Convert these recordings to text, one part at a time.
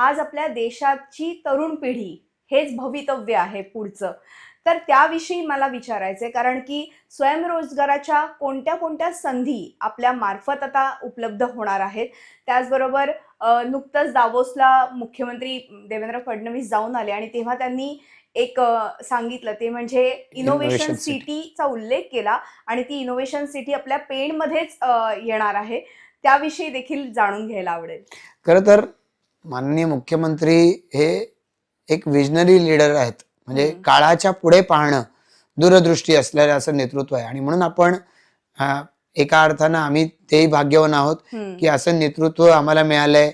आज आपल्या देशाची तरुण पिढी हेच भवितव्य आहे पुढचं. तर त्याविषयी मला विचारायचंय कारण की स्वयंरोजगाराच्या कोणत्या कोणत्या संधी आपल्या मार्फत आता उपलब्ध होणार आहेत? त्याचबरोबर नुकतंच दावोसला मुख्यमंत्री देवेंद्र फडणवीस जाऊन आले आणि तेव्हा त्यांनी एक सांगितलं ते म्हणजे इनोव्हेशन. सिटीचा उल्लेख केला आणि ती इनोव्हेशन सिटी आपल्या पेणमध्येच येणार आहे. त्याविषयी देखील जाणून घ्यायला आवडेल. खरं तर माननीय मुख्यमंत्री हे एक विजनरी लीडर आहेत. म्हणजे. काळाच्या पुढे पाहणं दूरदृष्टी असलेलं असं नेतृत्व आहे. आणि म्हणून आपण एका अर्थानं आम्ही तेही भाग्यवान आहोत. की असं नेतृत्व आम्हाला मिळालंय.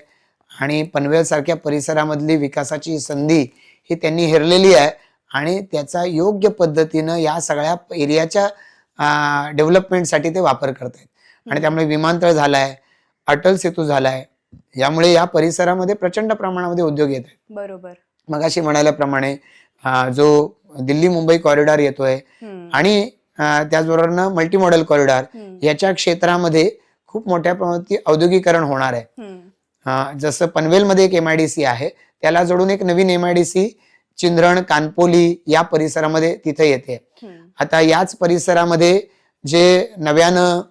आणि पनवेल सारख्या परिसरामधली विकासाची संधी ही त्यांनी हेरलेली आहे. आणि त्याचा योग्य पद्धतीनं या सगळ्या एरियाच्या डेव्हलपमेंटसाठी ते वापर करत आहेत आणि त्यामुळे विमानतळ झालाय अटल सेतू झालाय यामुळे या परिसरामध्ये प्रचंड प्रमाणामध्ये उद्योग येत आहेत बरोबर मगाशी म्हणाल्याप्रमाणे अं, जो दिल्ली मुंबई कॉरिडॉर येतोय. आणि त्याचबरोबर मल्टी मॉडेल कॉरिडॉर. याच्या क्षेत्रामध्ये खूप मोठ्या प्रमाणात औद्योगिकरण होणार आहे जसं पनवेलमध्ये एक एमआयडीसी आहे त्याला जोडून एक नवीन एमआयडीसी चिंधरण कानपोली या परिसरामध्ये तिथे येते. आता याच परिसरामध्ये जे नव्यानं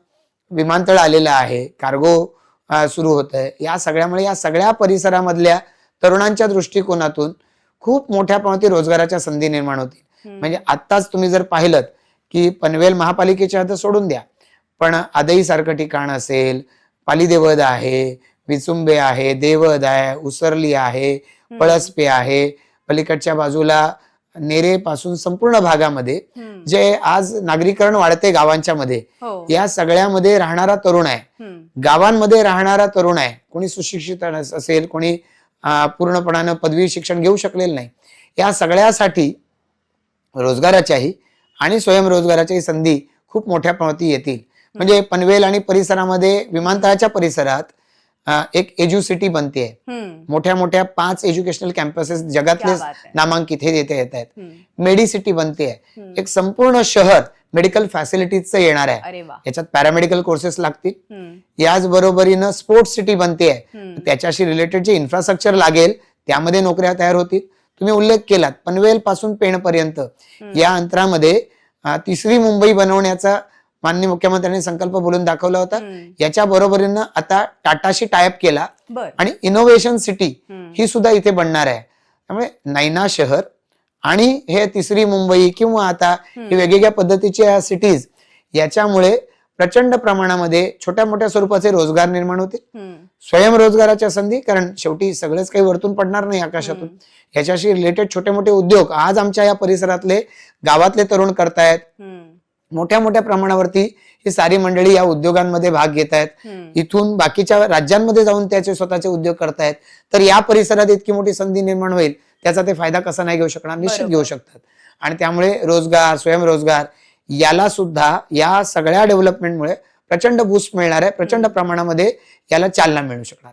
विमानतळ आलेलं आहे कार्गो सुरू होत आहे या सगळ्यामुळे या सगळ्या परिसरामधल्या तरुणांच्या दृष्टिकोनातून खूप मोठ्या प्रमाणात रोजगाराच्या संधी निर्माण होतील. म्हणजे आत्ताच तुम्ही जर पाहिलं की पनवेल महापालिकेच्या हद्द सोडून द्या पण आदई सारखं ठिकाण असेल पालीदेवद आहे विचुंबे आहे देवद आहे उसरली आहे. पळसपे आहे पलीकडच्या बाजूला नेरे पासून संपूर्ण भागामध्ये. जे आज नागरीकरण वाढते गावांच्या मध्ये हो. या सगळ्यामध्ये राहणारा तरुण आहे. गावांमध्ये राहणारा तरुण आहे कोणी सुशिक्षित अस- असेल कोणी पूर्णपणानं पदवी शिक्षण घेऊ शकलेलं नाही. या सगळ्यासाठी रोजगाराच्याही आणि स्वयंरोजगाराच्याही संधी खूप मोठ्या प्रमाणात येतील. म्हणजे पनवेल आणि परिसरामध्ये विमानतळाच्या परिसरात एक एज्यू सिटी बनते हम्म. मोठ्या मोठ्या पाच एज्युकेशनल कॅम्पसेस जगातले आहे. नामांकित हे येते येत आहेत हम्म. मेडी सिटी बनते हम्म. एक संपूर्ण शहर मेडिकल फॅसिलिटीजचं येणार आहे याच्यात पॅरामेडिकल कोर्सेस लागतील. याच बरोबरीनं स्पोर्ट्स सिटी बनते हम्म. त्याच्याशी रिलेटेड जे इन्फ्रास्ट्रक्चर लागेल त्यामध्ये नोकऱ्या तयार होतील तुम्ही उल्लेख केलात पनवेल पासून पेणपर्यंत या अंतरामध्ये तिसरी मुंबई बनवण्याचा माननीय मुख्यमंत्र्यांनी संकल्प बोलून दाखवला होता. याच्या बरोबरीनं आता टाटाशी टायप केला आणि इनोव्हेशन सिटी. ही सुद्धा इथे बनणार आहे त्यामुळे नैना शहर आणि हे तिसरी मुंबई किंवा आता. हे वेगवेगळ्या पद्धतीच्या सिटीज याच्यामुळे प्रचंड प्रमाणामध्ये छोट्या मोठ्या स्वरूपाचे रोजगार निर्माण होतील हम्म. स्वयंरोजगाराच्या संधी कारण शेवटी सगळंच काही वरतून पडणार नाही आकाशातून. याच्याशी रिलेटेड छोटे मोठे उद्योग आज आमच्या या परिसरातले गावातले तरुण करतायत. मोठ्या मोठ्या प्रमाणावरती ही सारी मंडळी या उद्योगांमध्ये भाग घेत आहेत. इथून बाकीच्या राज्यांमध्ये जाऊन त्याचे स्वतःचे उद्योग करतायत. तर या परिसरात इतकी मोठी संधी निर्माण होईल त्याचा ते फायदा कसा नाही घेऊ शकणार? निश्चित. घेऊ शकतात. आणि त्यामुळे रोजगार स्वयंरोजगार याला सुद्धा या सगळ्या डेव्हलपमेंटमुळे प्रचंड बूस्ट मिळणार आहे. प्रचंड प्रमाणामध्ये याला चालना मिळू शकणार